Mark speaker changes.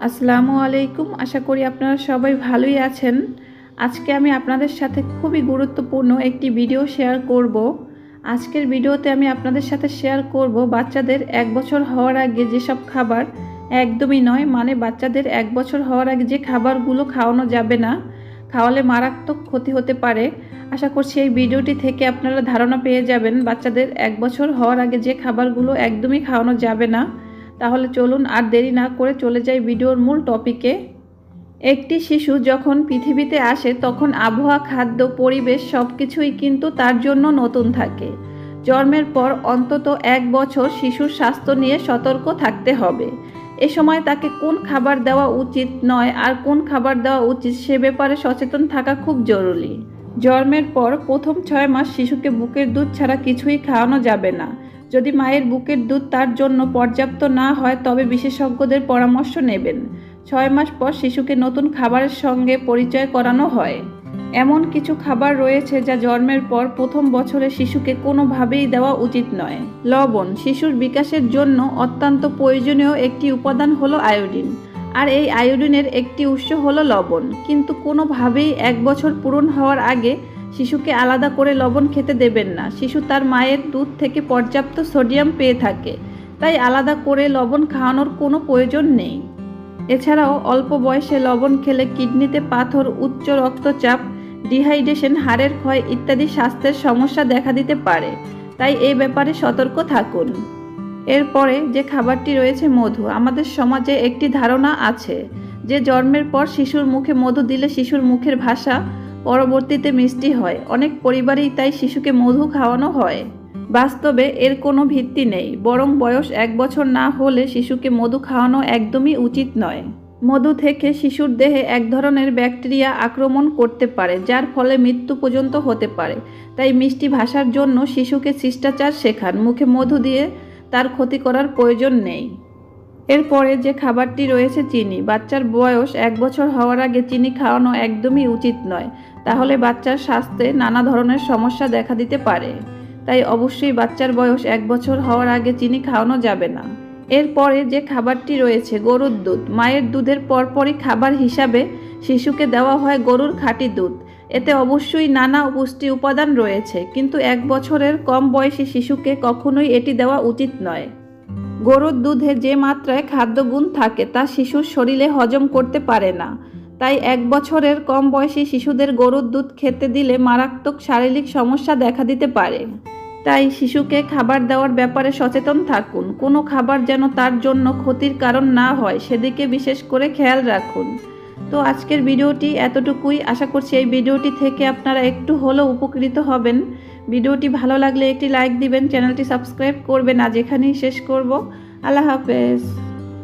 Speaker 1: আসসালামু আলাইকুম। আশা করি আপনারা সবাই ভালোই আছেন। আজকে আমি আপনাদের সাথে খুবই গুরুত্বপূর্ণ একটি ভিডিও শেয়ার করব। আজকের ভিডিওতে আমি আপনাদের সাথে শেয়ার করব বাচ্চাদের এক বছর হওয়ার আগে যেসব খাবার একদমই নয় মানে বাচ্চাদের এক বছর হওয়ার আগে যে খাবারগুলো খাওয়ানো যাবে না, খাওয়ালে মারাত্মক ক্ষতি হতে পারে। আশা করছি এই ভিডিওটি থেকে আপনারা ধারণা পেয়ে যাবেন বাচ্চাদের এক বছর হওয়ার আগে যে খাবারগুলো একদমই খাওয়ানো যাবে না। তাহলে চলুন আর দেরি না করে চলে যাই ভিডিওর মূল টপিকে। একটি শিশু যখন পৃথিবীতে আসে, তখন আবহাওয়া, খাদ্য, পরিবেশ সব কিছুই কিন্তু তার জন্য নতুন থাকে। জন্মের পর অন্তত এক বছর শিশুর স্বাস্থ্য নিয়ে সতর্ক থাকতে হবে। এ সময় তাকে কোন খাবার দেওয়া উচিত নয় আর কোন খাবার দেওয়া উচিত সে ব্যাপারে সচেতন থাকা খুব জরুরি। জন্মের পর প্রথম ছয় মাস শিশুকে বুকের দুধ ছাড়া কিছুই খাওয়ানো যাবে না। যদি মায়ের বুকের দুধ তার জন্য পর্যাপ্ত না হয়, তবে বিশেষজ্ঞদের পরামর্শ নেবেন। ছয় মাস পর শিশুকে নতুন খাবারের সঙ্গে পরিচয় করানো হয়। এমন কিছু খাবার রয়েছে যা জন্মের পর প্রথম বছরে শিশুকে কোনোভাবেই দেওয়া উচিত নয়। লবণ শিশুর বিকাশের জন্য অত্যন্ত প্রয়োজনীয় একটি উপাদান হলো আয়োডিন, আর এই আয়োডিনের একটি উৎস হলো লবণ। কিন্তু কোনোভাবেই এক বছর পূরণ হওয়ার আগে শিশুকে আলাদা করে লবণ খেতে দেবেন না। শিশু তার মায়ের দুধ থেকে পর্যাপ্ত সোডিয়াম পেয়ে থাকে। তাই আলাদা করে লবণ খাওয়ানোর কোনো প্রয়োজন নেই। এছাড়াও অল্প বয়সে লবণ খেলে কিডনিতে পাথর, উচ্চ রক্তচাপ, ডিহাইড্রেশন, হাড়ের ক্ষয় ইত্যাদি স্বাস্থ্যের সমস্যা দেখা দিতে পারে। তাই এই ব্যাপারে সতর্ক থাকুন। এরপরে যে খাবারটি রয়েছে মধু, আমাদের সমাজে একটি ধারণা আছে যে জন্মের পর শিশুর মুখে মধু দিলে শিশুর মুখের ভাষা পরবর্তীতে মিষ্টি হয়। অনেক পরিবারেই তাই শিশুকে মধু খাওয়ানো হয়। বাস্তবে এর কোনো ভিত্তি নেই, বরং বয়স এক বছর না হলে শিশুকে মধু খাওয়ানো একদমই উচিত নয়। মধু থেকে শিশুর দেহে এক ধরনের ব্যাকটেরিয়া আক্রমণ করতে পারে, যার ফলে মৃত্যু পর্যন্ত হতে পারে। তাই মিষ্টি ভাষার জন্য শিশুকে শিষ্টাচার শেখান, মুখে মধু দিয়ে তার ক্ষতি করার প্রয়োজন নেই। এরপরে যে খাবারটি রয়েছে চিনি, বাচ্চার বয়স এক বছর হওয়ার আগে চিনি খাওয়ানো একদমই উচিত নয়। তাহলে বাচ্চার স্বাস্থ্যে নানা ধরনের সমস্যা দেখা দিতে পারে। তাই অবশ্যই বাচ্চার বয়স এক বছর হওয়ার আগে চিনি খাওয়ানো যাবে না। এরপরে যে খাবারটি রয়েছে গরুর দুধ, মায়ের দুধের পরপরই খাবার হিসাবে শিশুকে দেওয়া হয় গরুর খাঁটি দুধ। এতে অবশ্যই নানা পুষ্টি উপাদান রয়েছে, কিন্তু এক বছরের কম বয়সী শিশুকে কখনোই এটি দেওয়া উচিত নয়। গরুর দুধে যে মাত্রায় খাদ্যগুণ থাকে তা শিশুর শরীরে হজম করতে পারে না। তাই এক বছরের কম বয়সী শিশুদের গরুর দুধ খেতে দিলে মারাত্মক শারীরিক সমস্যা দেখা দিতে পারে। তাই শিশুকে খাবার দেওয়ার ব্যাপারে সচেতন থাকুন। কোনো খাবার যেন তার জন্য ক্ষতির কারণ না হয়, সেদিকে বিশেষ করে খেয়াল রাখুন। তো আজকের ভিডিওটি এতটুকুই। আশা করছি এই ভিডিওটি থেকে আপনারা একটু হলেও উপকৃত হবেন। ভিডিওটি ভালো লাগলে একটি লাইক দিবেন, চ্যানেলটি সাবস্ক্রাইব করবেন। আজ এখানেই শেষ করব। আল্লাহ হাফেজ।